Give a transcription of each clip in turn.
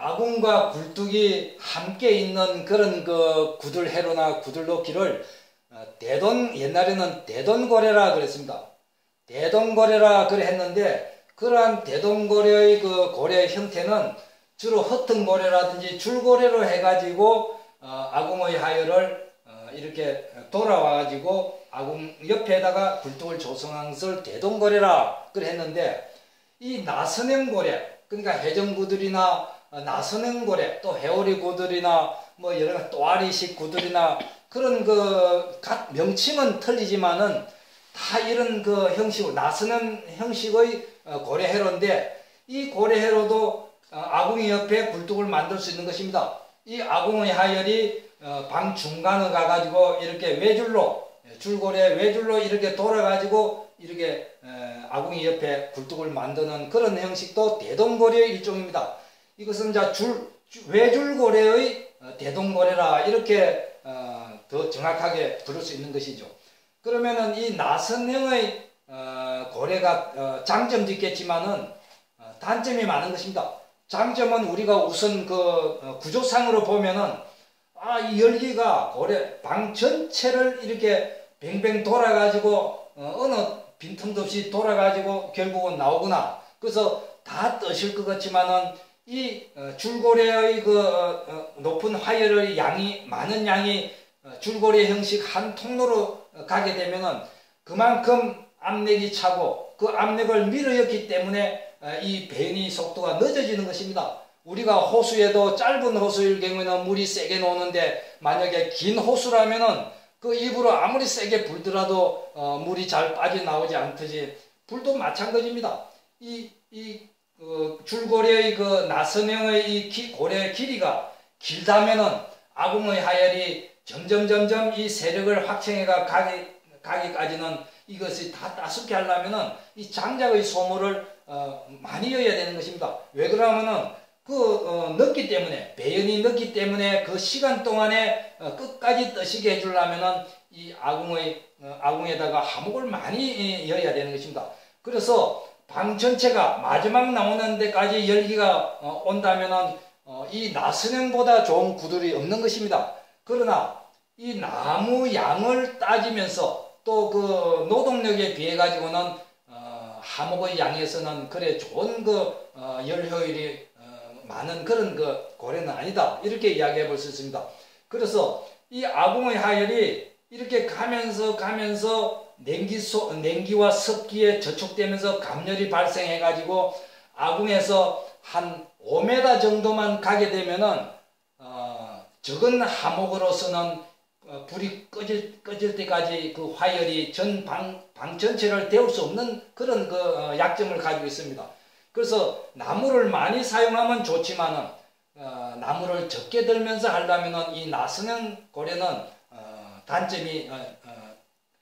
아궁과 굴뚝이 함께 있는 그런 그 구들해로나 구들놓기를 어, 대돈 옛날에는 대돈고래라 그랬습니다. 대돈고래라 그래 했는데 그러한 대돈고래의 그 고래 형태는 주로 허튼 고래라든지 줄고래로 해가지고 어, 아궁의 하열을 어, 이렇게 돌아와가지고 아궁 옆에다가 굴뚝을 조성한 것을 대동고래라 그래 했는데 이 나선행고래 그러니까 해전구들이나 어, 나선행 고래 또 해오리 구들이나 뭐 여러 또아리식 구들이나 그런 그 각 명칭은 틀리지만은 다 이런 그 형식 나선행 형식의 어, 고래해로인데 이 고래해로도 어, 아궁이 옆에 굴뚝을 만들 수 있는 것입니다. 이 아궁의 하열이 방 중간을 가가지고 이렇게 외줄로 줄고래 외줄로 이렇게 돌아가지고 이렇게 아궁이 옆에 굴뚝을 만드는 그런 형식도 대동고래의 일종입니다. 이것은 자 줄, 외줄고래의 어, 대동고래라 이렇게 어, 더 정확하게 부를 수 있는 것이죠. 그러면은 이 나선형의 어, 고래가 어, 장점도 있겠지만은 어, 단점이 많은 것입니다. 장점은 우리가 우선 그 어, 구조상으로 보면은 아 이 열기가 고래 방 전체를 이렇게 뱅뱅 돌아가지고 어 느 빈틈도 없이 돌아가지고 결국은 나오구나. 그래서 다 뜨실 것 같지만은 이 어, 줄고래의 그 어, 어, 높은 화열의 양이 많은 양이 줄고래 형식 한 통로로 가게 되면은 그만큼 압력이 차고 그 압력을 밀어였기 때문에 이 배니 속도가 늦어지는 것입니다. 우리가 호수에도 짧은 호수일 경우에는 물이 세게 나오는데 만약에 긴 호수라면은 그 입으로 아무리 세게 불더라도 물이 잘 빠져나오지 않듯이 불도 마찬가지입니다. 이, 이그 줄고래의 그 나선형의 이 기, 고래 길이가 길다면은 아궁의 하열이 점점 점점 이 세력을 확충해가 가기, 가기까지는 이것이 다 따숩게 하려면은 이 장작의 소모를 어, 많이 여야 되는 것입니다. 왜 그러냐면은 그 어, 넣기 때문에 배연이 넣기 때문에 그 시간 동안에 어, 끝까지 뜨시게 해주려면은 이 아궁의 어, 아궁에다가 하목을 많이 여야 되는 것입니다. 그래서 방 전체가 마지막 나오는 데까지 열기가 어, 온다면은 어, 이 나선형보다 좋은 구들이 없는 것입니다. 그러나 이 나무 양을 따지면서 또 그 노동력에 비해 가지고는 어, 하목의 양에서는 그래 좋은 그 어, 열 효율이 어, 많은 그런 그 고래는 아니다 이렇게 이야기해 볼 수 있습니다. 그래서 이 아궁의 하열이 이렇게 가면서 가면서 냉기 소, 냉기와 습기에 저촉되면서 감열이 발생해 가지고 아궁에서 한 5m 정도만 가게 되면은 어, 적은 하목으로서는 어, 불이 꺼질, 꺼질 때까지 그 화열이 전 방, 방 전체를 데울 수 없는 그런 그 어, 약점을 가지고 있습니다. 그래서 나무를 많이 사용하면 좋지만은 어, 나무를 적게 들면서 하려면은 이 나스는 고래는 어, 단점이 어,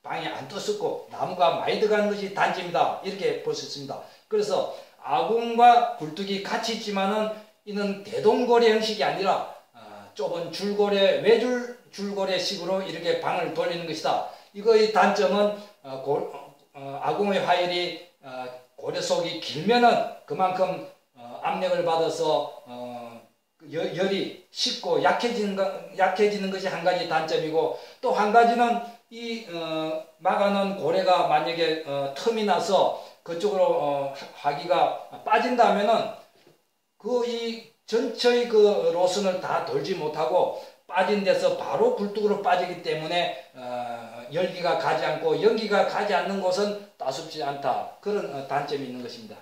방에 안 떴었고 나무가 많이 들어가는 것이 단점이다 이렇게 볼 수 있습니다. 그래서 아궁과 굴뚝이 같이 있지만은 이는 대동고래 형식이 아니라 어, 좁은 줄고래 외줄 줄고래식으로 이렇게 방을 돌리는 것이다. 이거의 단점은 어, 고, 어, 아궁의 화열이 어, 고래 속이 길면은 그만큼 어, 압력을 받아서 어, 열이 식고 약해지는, 것, 약해지는 것이 한 가지 단점이고 또 한 가지는 이 어, 막아놓은 고래가 만약에 어, 틈이 나서 그쪽으로 어, 화기가 빠진다면은 그 이 전체의 그 로선을 다 돌지 못하고 빠진 데서 바로 굴뚝으로 빠지기 때문에 어, 열기가 가지 않고 연기가 가지 않는 곳은 따숩지 않다 그런 어, 단점이 있는 것입니다.